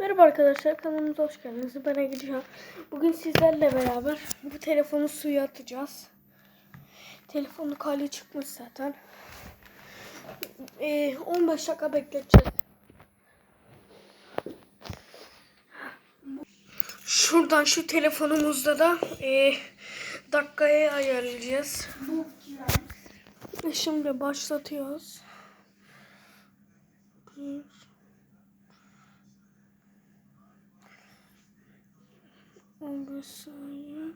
Merhaba arkadaşlar kanalımıza hoş geldiniz. Ben Egecan. Bugün sizlerle beraber bu telefonu suya atacağız. Telefonu kali çıkmış zaten. Ee, 15 dakika bekleteceğiz. Şuradan şu telefonumuzda da ee, dakikaya ayarlayacağız. Şimdi başlatıyoruz. Bir, 15 saniye.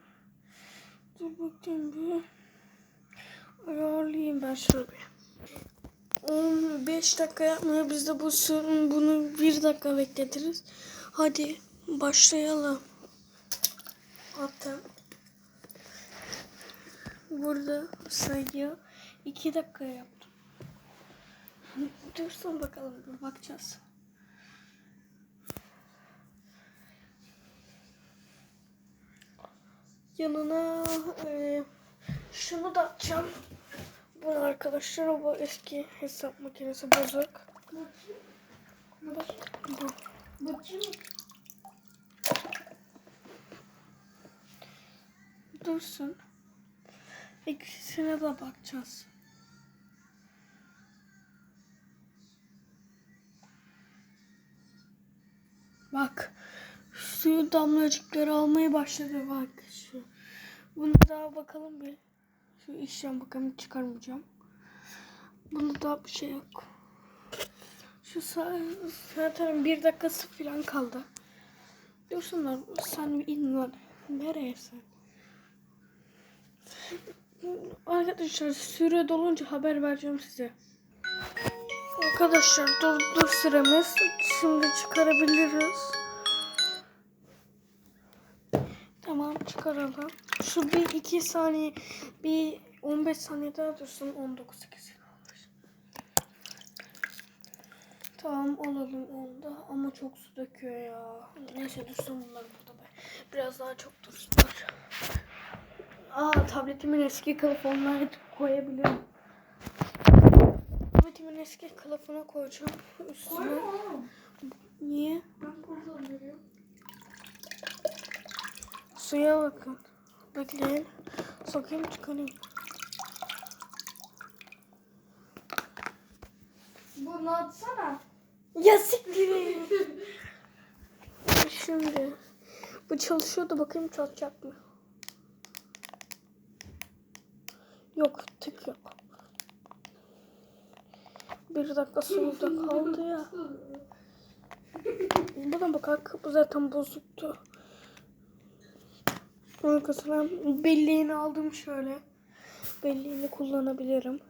Dur bakayım bir. Ayarlayayım ben şöyle bir. 15 dakika yapmaya biz de bu sorun bunu 1 dakika bekletiriz. Hadi başlayalım. Hatta burada sayıyor. 2 dakika yaptım. Dursun bakalım bakacağız. Yanına e, şunu da atacağım. Bu arkadaşlar bu eski hesap makinesi bozuk. Bu. Bakayım. Dursun. İkisine de bakacağız. Bak. Suyu damlacıkları almaya başladı bak. Bunu daha bakalım bir. Şu işlem bakalım çıkarmayacağım. Bunu da bir şey yok. Şu zaten bir dakikası falan kaldı. Dursunlar sen in lan. Nereye sen? Arkadaşlar süre dolunca haber vereceğim size. Arkadaşlar doldu süremiz. Şimdi çıkarabiliriz. Tamam çıkaralım. Şu bir iki saniye bir 15 saniye daha dursun 19 8 olmuş. Tamam alalım onu da ama çok su döküyor ya. Neyse dursun bunlar burada be. Biraz daha çok dursunlar. Aa tabletimin eski kılıfına koyabilirim. Tabletimin eski kılıfına koyacağım. Üstüne. Koyma. Niye? Ben kullanıyorum. Suya bakın. Bekleyin. Sokayım çıkarayım. Bunu atsana. Ya siktir. Şimdi. Bu çalışıyordu bakayım çalışacak mı? Yok tık yok. Bir dakika suda kaldı ya. Buna bakak bu zaten bozuktu. Arkasına belleğini aldım şöyle. Belleğini kullanabilirim.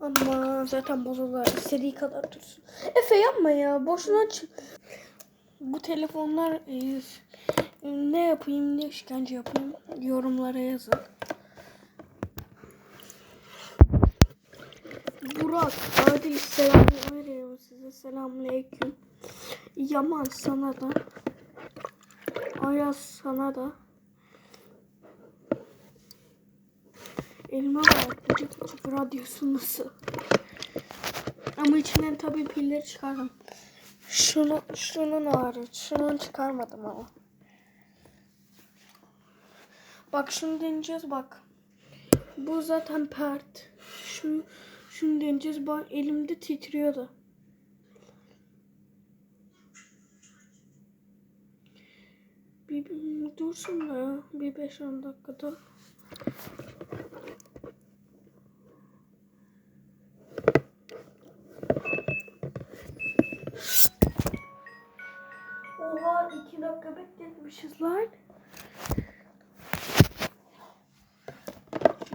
Ama zaten bozulur. İstediği kadar dursun. Efe yapma ya. Boşuna çık. Bu telefonlar e, ne yapayım ne işkence yapayım yorumlara yazın. Burak, Adil selam veriyorum size. Selamünaleyküm. Yaman sana da. Ayaz sana da. Var. Küçük küçük radyosu nasıl? Ama içinden tabii pilleri çıkardım. Şunu, şunun hariç. Şunu çıkarmadım ama. Bak şunu deneyeceğiz bak. Bu zaten pert. Şunu, şunu deneyeceğiz. Bak elimde titriyordu. Bir dursun da ya. Bir 5-10 dakikada. Dakika bekletmişiz lan.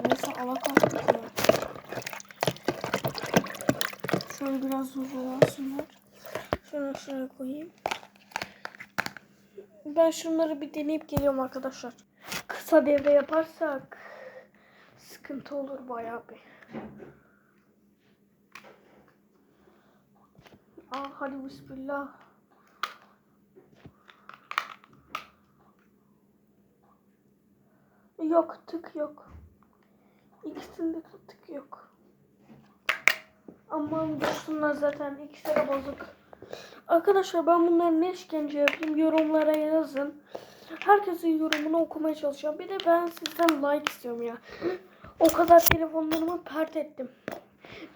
Neyse ala kalktık ya. Şöyle biraz huzurlansınlar. Şunu şuraya koyayım. Ben şunları bir deneyip geliyorum arkadaşlar. Kısa devre yaparsak sıkıntı olur bayağı bir. Aa, hadi bismillah. Yok tık yok. İkisinde de tık yok. Aman dursunlar zaten ikisi de bozuk. Arkadaşlar ben bunları ne işkence yapayım yorumlara yazın. Herkesin yorumunu okumaya çalışacağım. Bir de ben sizden like istiyorum ya. O kadar telefonlarımı pert ettim.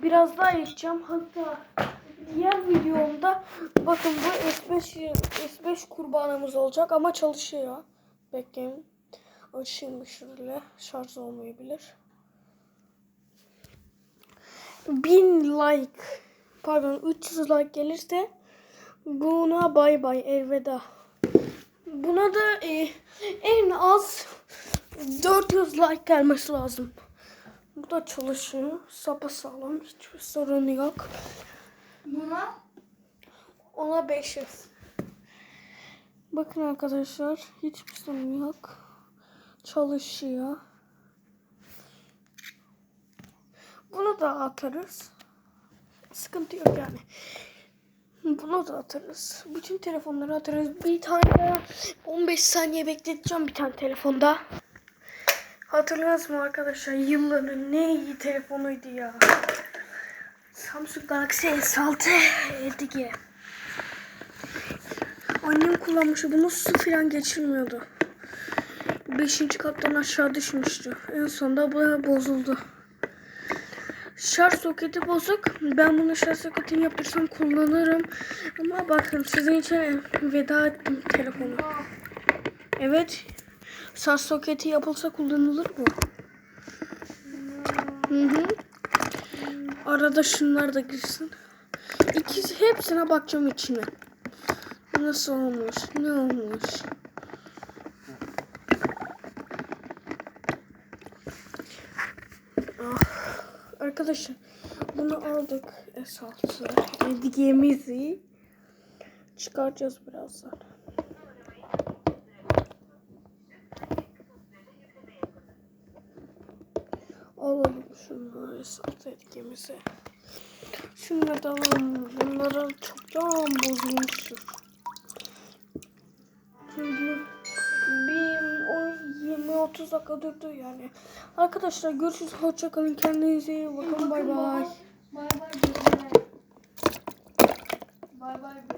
Biraz daha içeceğim. Hatta diğer videomda bakın bu S5 S5 kurbanımız olacak ama çalışıyor. Bekleyin. Açayım şöyle. Şarj olmayabilir. 1000 like pardon 300 like gelirse buna bay bay elveda. Buna da e, en az 400 like gelmesi lazım. Bu da çalışıyor. Sapasağlam. Hiçbir sorunu yok. Buna Ona 500. Bakın arkadaşlar hiçbir sorun yok. Çalışıyor. Bunu da atarız. Sıkıntı yok yani. Bunu da atarız. Bütün telefonları atarız. Bir tane daha 15 saniye bekleteceğim bir tane telefonda. Hatırlıyorsunuz mu arkadaşlar? Yılların ne iyi telefonuydu ya. Samsung Galaxy S6 Edge. Annem kullanmış. Bunu su falan geçirmiyordu. Beşinci kattan aşağı düşmüştü. En sonunda bu bozuldu. Şarj soketi bozuk. Ben bunu şarj soketini yaptırsam kullanırım. Ama bakın sizin için veda ettim telefonu. Evet. Şarj soketi yapılsa kullanılır bu. Hı hı. Arada şunlar da girsin. İkisi hepsine bakacağım içine. Nasıl olmuş? Ne olmuş? Ah, arkadaşlar bunu aldık S6 hediyemizi çıkaracağız birazdan. Alalım şunu S6 hediyemizi. Şunları da alalım. Bunları çoktan bozulmuştur. Dakika durdu yani. Arkadaşlar görüşürüz. Hoşçakalın. Kendinize iyi bakın. Bay bay. Bay bay. Bay bay.